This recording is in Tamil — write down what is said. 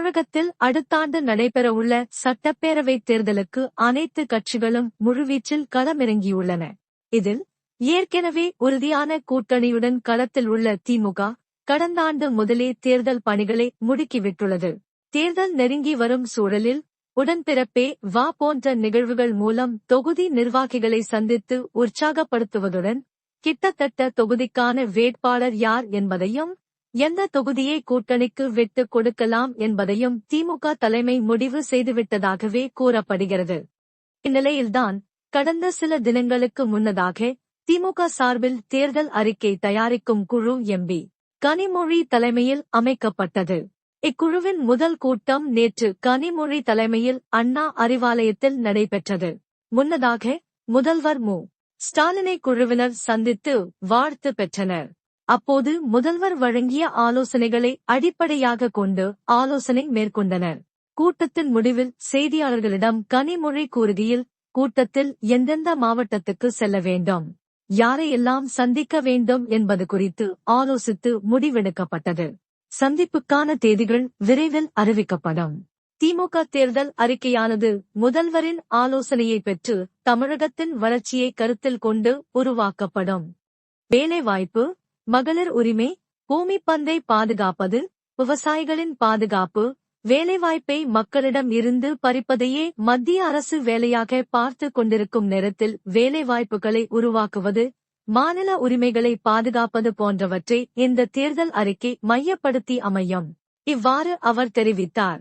தமிழகத்தில் அடுத்தாண்டு நடைபெறவுள்ள சட்டப்பேரவைத் தேர்தலுக்கு அனைத்து கட்சிகளும் முழுவீச்சில் களமிறங்கியுள்ளன. இதில் ஏற்கனவே உறுதியான கூட்டணியுடன் களத்தில் உள்ள திமுக கடந்த ஆண்டு முதலே தேர்தல் பணிகளை முடுக்கிவிட்டுள்ளது. தேர்தல் நெருங்கி வரும் சூழலில் உடன்பிறப்பே வா போன்ற நிகழ்வுகள் மூலம் தொகுதி நிர்வாகிகளை சந்தித்து உற்சாகப்படுத்துவதுடன் கிட்டத்தட்ட தொகுதிக்கான வேட்பாளர் யார் என்பதையும் எந்த தொகுதியை கூட்டணிக்கு விட்டுக் கொடுக்கலாம் என்பதையும் திமுக தலைமை முடிவு செய்துவிட்டதாகவே கூறப்படுகிறது. இந்நிலையில்தான் கடந்த சில தினங்களுக்கு முன்னதாக திமுக சார்பில் தேர்தல் அறிக்கை தயாரிக்கும் குழு எம்பி கனிமொழி தலைமையில் அமைக்கப்பட்டது. இக்குழுவின் முதல் கூட்டம் நேற்று கனிமொழி தலைமையில் அண்ணா அறிவாலயத்தில் நடைபெற்றது. முன்னதாக முதல்வர் மு. ஸ்டாலினை குழுவினர் சந்தித்து வாழ்த்து பெற்றனர். அப்போது முதல்வர் வழங்கிய ஆலோசனைகளை அடிப்படையாக கொண்டு ஆலோசனை மேற்கொண்டனர். கூட்டத்தின் முடிவில் செய்தியாளர்களிடம் கனிமொழி கூறுகையில் கூட்டத்தில் எந்தெந்த மாவட்டத்துக்கு செல்ல வேண்டும் யாரையெல்லாம் சந்திக்க வேண்டும் என்பது குறித்து ஆலோசித்து முடிவெடுக்கப்பட்டது. சந்திப்புக்கான தேதிகள் விரைவில் அறிவிக்கப்படும். திமுக தேர்தல் அறிக்கையானது முதல்வரின் ஆலோசனையை பெற்று தமிழகத்தின் வளர்ச்சியை கருத்தில் கொண்டு உருவாக்கப்படும். வேலைவாய்ப்பு மகளிர் உரிமை பூமி பந்தை பாதுகாப்பது விவசாயிகளின் பாதுகாப்பு வேலைவாய்ப்பை மக்களிடம் இருந்து பறிப்பதையே மத்திய அரசு வேலையாக பார்த்து கொண்டிருக்கும் நேரத்தில் வேலைவாய்ப்புகளை உருவாக்குவது மாநில உரிமைகளை பாதுகாப்பது போன்றவற்றை இந்த தேர்தல் அறிக்கை மையப்படுத்தி அமையும். இவ்வாறு அவர் தெரிவித்தார்.